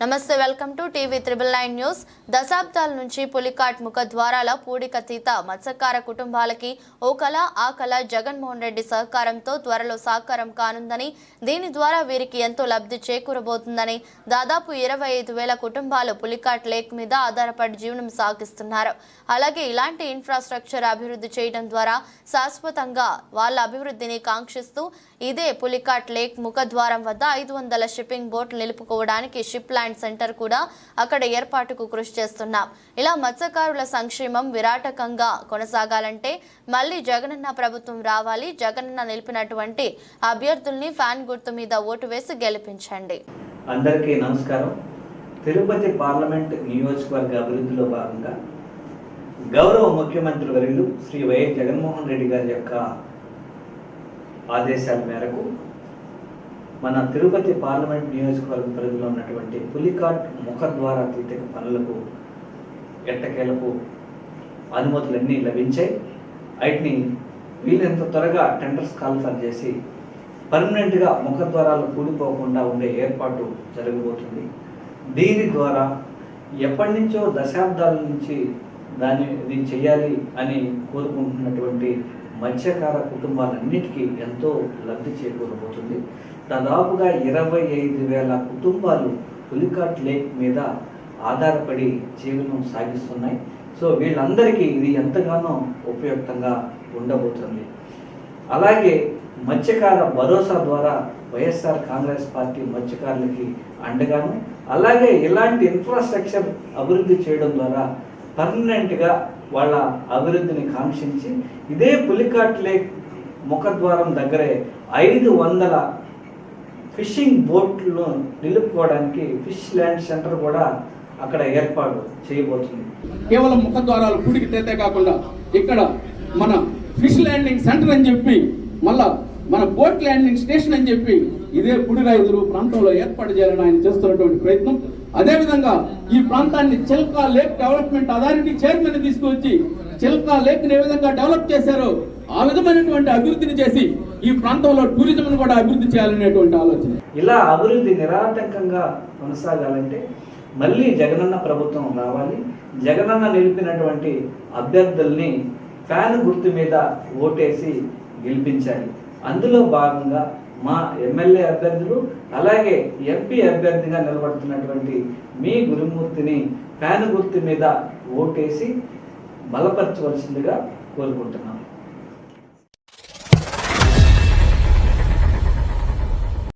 నమస్తే welcome to TV triple nine news. దశాబ్దాల నుంచి పులికాట్ ముఖ ద్వారాల పూడికతీత మత్స్యకార కుటుంబాలకి ఓ కళ ఆ కళ జగన్మోహన్ రెడ్డి సహకారంతో త్వరలో సాకారం కానుందని దీని ద్వారా వీరికి ఎంతో లబ్ధి చేకూరబోతుందని దాదాపు ఇరవై ఐదు వేల కుటుంబాలు పులికాట్ లేక్ మీద ఆధారపడి జీవనం సాగిస్తున్నారు. అలాగే ఇలాంటి ఇన్ఫ్రాస్ట్రక్చర్ అభివృద్ధి చేయడం ద్వారా శాశ్వతంగా వాళ్ళ అభివృద్ధిని కాంక్షిస్తూ ఇదే పులికాట్ లేక్ ముఖద్వారం వద్ద ఐదు వందల షిప్పింగ్ బోట్లు నిలుపుకోవడానికి షిప్ ల్యాండ్ సెంటర్ కూడా అక్కడ ఏర్పాటుకు కృషి చేస్తున్నాం. ఇలా మత్స్యకారుల సంక్షేమం విరాటకంగా కొనసాగాలంటే మళ్ళీ జగనన్న ప్రభుత్వం రావాలి జగనన్న నిలిపినటువంటి అభ్యర్థుల్ని ఫ్యాన్ గుర్తు మీద ఓటు వేసి గెలిపించండి. అందరికీ నమస్కారం. తిరుపతి పార్లమెంట్ నియోజకవర్గ అభివృద్ధిలో భాగంగా గౌరవ ముఖ్యమంత్రి వర్యులు శ్రీ వైఎస్ జగన్మోహన్ రెడ్డి గారి యొక్క ఆదేశాల మేరకు మన తిరుపతి పార్లమెంట్ నియోజకవర్గ పరిధిలో ఉన్నటువంటి పులికాట్ ముఖద్వార తీర్థక పనులకు ఎట్టకేలకు అనుమతులన్నీ లభించాయి. వాటిని వీలైనంత త్వరగా టెండర్స్ కాల్ఫర్ చేసి పర్మనెంట్గా ముఖద్వారాలు కూలిపోకుండా ఉండే ఏర్పాటు జరగబోతుంది. దీని ద్వారా ఎప్పటి నుంచో దశాబ్దాల నుంచి దాన్ని ఇది చేయాలి అని కోరుకుంటున్నటువంటి మత్స్యకార కుటుంబాలన్నిటికీ ఎంతో లబ్ధి చేకూరబోతుంది. దాదాపుగా ఇరవై ఐదు వేల కుటుంబాలు పులికాట్ లేక్ మీద ఆధారపడి జీవనం సాగిస్తున్నాయి. సో వీళ్ళందరికీ ఇది ఎంతగానో ఉపయుక్తంగా ఉండబోతుంది. అలాగే మత్స్యకార భరోసా ద్వారా వైఎస్ఆర్ కాంగ్రెస్ పార్టీ మత్స్యకారులకి అండగాను. అలాగే ఇలాంటి ఇన్ఫ్రాస్ట్రక్చర్ అభివృద్ధి చేయడం ద్వారా పర్మనెంట్గా వాళ్ళ అభివృద్ధిని కాంక్షించి ఇదే పులికాట్ లేక్ ముఖద్వారం దగ్గరే ఐదు వందల ఫిషింగ్ బోట్లను నిలుపుకోవడానికి ఫిష్ ల్యాండ్ సెంటర్ కూడా అక్కడ ఏర్పాటు చేయబోతుంది. కేవలం ముఖద్వారాలు గుడికి తేతే కాకుండా ఇక్కడ మన ఫిష్ ల్యాండింగ్ సెంటర్ అని చెప్పి మళ్ళా మన బోట్ ల్యాండింగ్ స్టేషన్ అని చెప్పి ఇదే పుడిరాయిదులు ప్రాంతంలో ఏర్పాటు చేయాలని ఆయన చేస్తున్నటువంటి ప్రయత్నం. అదేవిధంగా ఈ ప్రాంతాన్ని Chilka lake development authority chairman తీసుకువచ్చి చిల్కా లేక్ ఏ విధంగా డెవలప్ చేశారో ఆ విధమైనటువంటి అభివృద్ధిని చేసి ఈ ప్రాంతంలో టూరిజం కూడా అభివృద్ధి చేయాలనేటువంటి ఆలోచన. ఇలా అభివృద్ధి నిరాటంకంగా కొనసాగాలంటే మళ్ళీ జగనన్న ప్రభుత్వం రావాలి జగనన్న నిలిపినటువంటి అభ్యర్థుల్ని ఫ్యాన్ గుర్తు మీద ఓటేసి గెలిపించాలి. అందులో భాగంగా మా ఎమ్మెల్యే అభ్యర్థులు అలాగే ఎంపీ అభ్యర్థిగా నిలబడుతున్నటువంటి మీ గురుమూర్తిని ఫ్యాన్ గుర్తు మీద ఓటేసి బలపరచవలసిందిగా కోరుకుంటున్నాను.